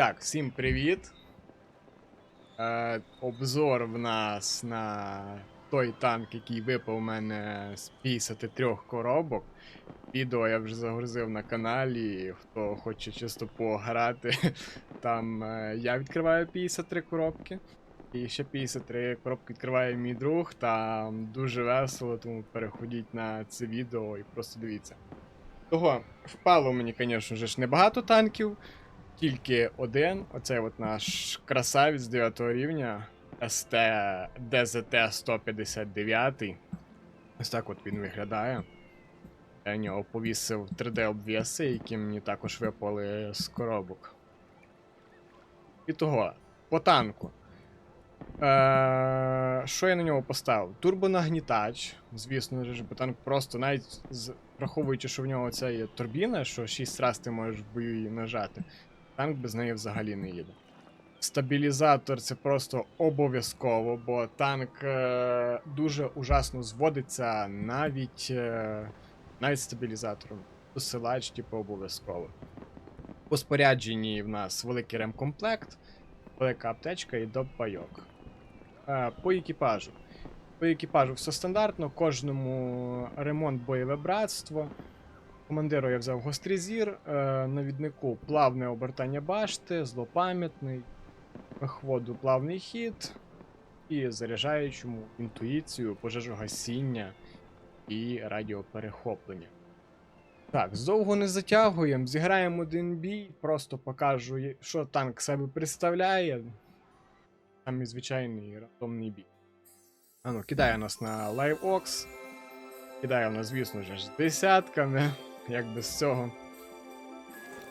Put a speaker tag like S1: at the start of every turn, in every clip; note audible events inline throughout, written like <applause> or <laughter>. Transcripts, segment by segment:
S1: Так, всім привіт. Е, обзор в нас на той танк, який випав у мене з 53 коробок. Відео я вже загрузив на каналі. Хто хоче чисто пограти, <laughs> там е, я відкриваю 53 коробки. І ще 53 коробки відкриває мій друг. Там дуже весело, тому переходіть на це відео і просто дивіться. Того впало мені, звісно ж, небагато танків. Тільки один, оцей от наш красавець 9 рівня СТ ДЗТ 159. Ось так от він виглядає. Я нього повісив 3D обвіси, які мені також випали з коробок. І того, по танку. Е, що я на нього поставив? Турбонагнітач. Звісно ж, бо танк просто навіть враховуючи, що в нього це є турбіна, що 6 разів ти можеш в бою її нажати. Танк без неї взагалі не їде. Стабілізатор це просто обов'язково, бо танк е, дуже ужасно зводиться навіть, е, навіть стабілізатором. Посилач, типу, обов'язково. По спорядженні в нас великий ремкомплект, велика аптечка і допайок. Е, по екіпажу. По екіпажу все стандартно, кожному ремонт бойове братство. Командиру я взяв гострий зір, е, навіднику плавне обертання башти, злопам'ятний, виходу плавний хід і заряджаючому інтуїцію, пожежогасіння і радіоперехоплення. Так, здовго не затягуємо, зіграємо один бій, просто покажу, що танк себе представляє. Самий звичайний рандомний бій. Ану, кидає нас на LiveOx. Кидає нас, звісно ж, з десятками як без цього.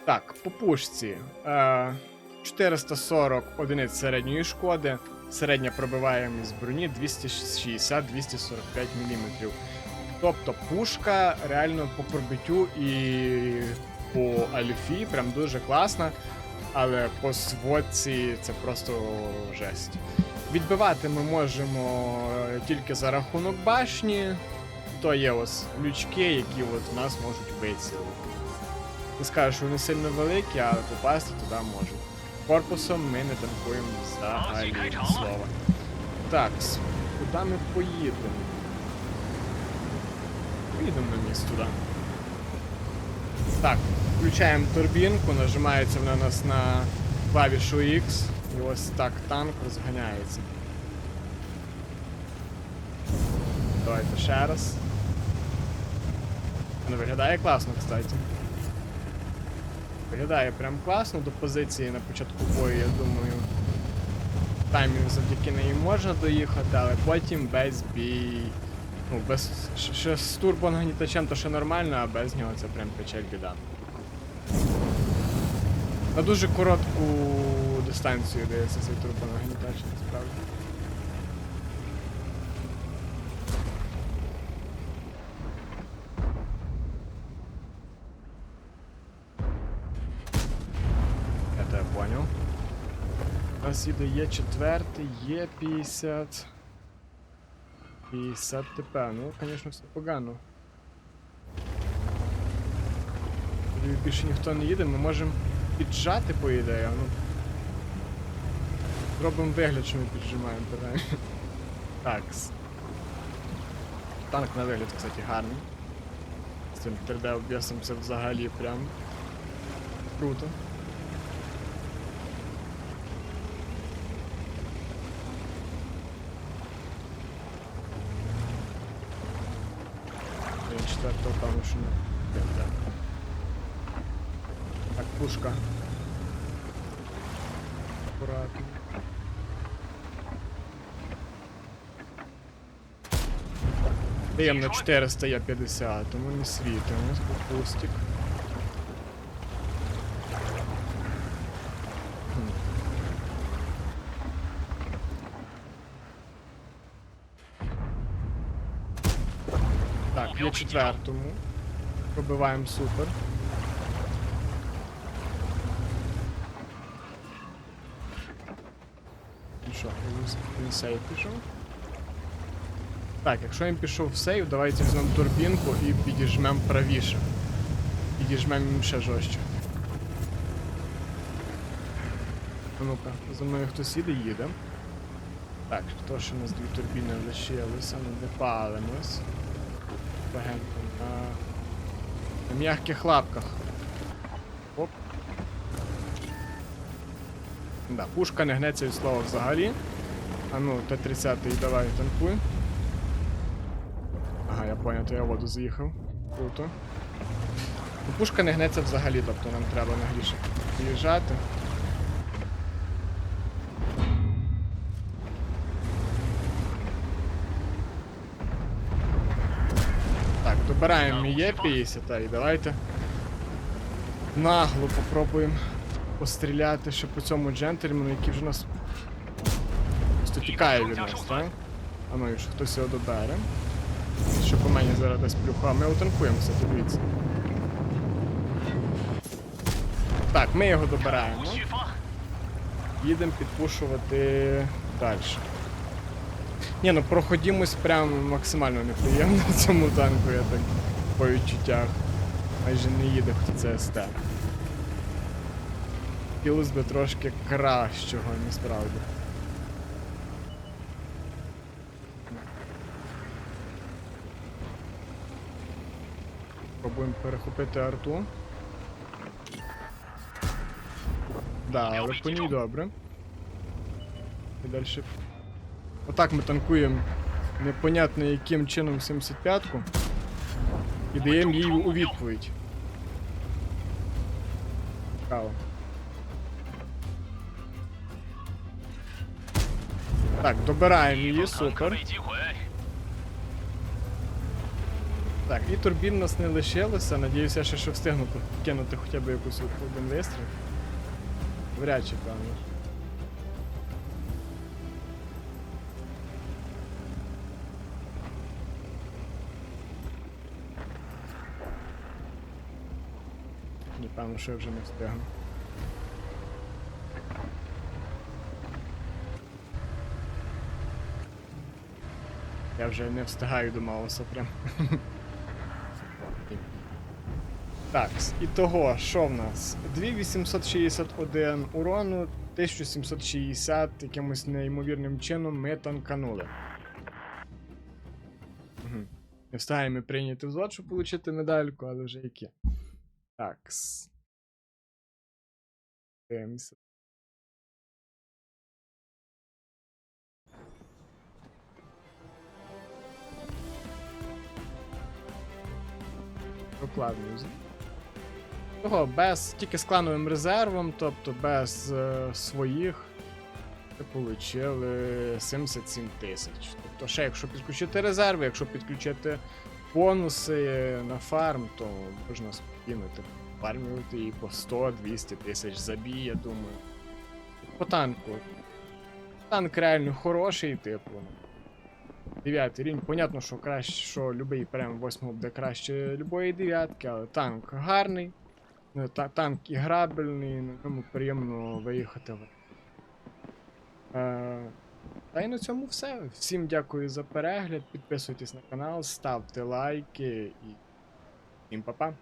S1: Так, по пушці. Е, 440 одиниць середньої шкоди. Середня пробиваємість броні 260-245 мм. Тобто пушка реально по пробиттю і по альфі прям дуже класна. Але по сводці це просто жесть. Відбивати ми можемо е, тільки за рахунок башні, то є ось лючки, які от в нас можуть вицілити. Не скажу, що вони сильно великі, але попасти туди можуть. Корпусом ми не танкуємо взагалі слова. Так, куди ми поїдемо? Поїдемо на місць туди. Так, включаємо турбінку, нажимається вона нас на клавішу X, і ось так танк розганяється. Давайте ще раз. Ну, виглядає класно, кстати. Виглядає прям класно до позиції на початку бою, я думаю. Таймінг завдяки неї можна доїхати, але потім без бій. Ну, без. Ще з турбонагнітачем то ще нормально, а без нього це прям печаль біда. На дуже коротку дистанцію дається цей турбонагнітач, насправді. Я тебе понял. Їде є четвертий, є 50. 50 ТП. Ну, звісно, все погано. Більше ніхто не їде, ми можемо піджати, по ідеї, ну. Зробимо вигляд, що ми піджимаємо, питання. Такс. Танк на вигляд, кстати, гарний. З цим 3D обвісом це взагалі прям круто. Четвертого не. Так. Пушка. Аккуратно. Даємо на 400 я 50, тому не світимо. Пустик. Так, є четвертому. Пробиваємо супер. Ну що, він, сейв пішов? Так, якщо він пішов в сейв, давайте візьмемо турбінку і підіжмемо правіше. Підіжмемо їм ще жорстче. Ну-ка, за мною хтось їде, їде. Так, то, що у нас дві турбіни лишилися, ну не палимось. Легенько на, на м'яких лапках. Оп. Да, пушка не гнеться від слова взагалі. А ну, Т-30 давай танкуй. Ага, я понял, то я воду заїхав. Круто. Ну, пушка не гнеться взагалі, тобто нам треба нагліше виїжджати. Так, добираємо є 50 і давайте нагло попробуємо постріляти ще по цьому джентльмену, який вже нас просто тікає від нас, так? А ну, і що хтось його добере. Що по мені зараз десь плюха. Ми утанкуємося, дивіться. Так, ми його добираємо. Їдемо підпушувати далі. Ні, ну проходімось прям максимально неприємно в цьому танку, я так по відчуттях. Майже не їде в ЦСТ. Хотілося би трошки кращого, насправді. Пробуємо перехопити арту. Да, але по ній добре. І далі. Отак ми танкуємо непонятно яким чином 75-ку. І даємо їй у відповідь. Цікаво. Так, добираємо її, супер. Так, і турбін нас не лишилося. Надіюся, ще що встигну кинути хоча б якусь один вистріл. Вряд чи, певно. Що я вже не встигну. Я вже не встигаю до Мауса прям. <laughs> Так, і того, що в нас? 2861 урону, 1760 якимось неймовірним чином ми танканули. Не встигаємо прийняти взвод, щоб отримати медальку, але вже які. Такс. Дивимося. Докладно. Того, без тільки з клановим резервом, тобто без е, своїх, отримали 77 тисяч. Тобто, ще якщо підключити резерви, якщо підключити бонуси на фарм, то можна спокійно фармувати і по 100-200 тисяч забій, я думаю. По танку. Танк реально хороший, типу. Дев'ятий рівень. Понятно, що краще, що любий прем 8 буде краще любої дев'ятки, але танк гарний. Ну, та- танк іграбельний, на ньому приємно виїхати. Е, та й на цьому все. Всім дякую за перегляд. Підписуйтесь на канал, ставте лайки і всім па-па.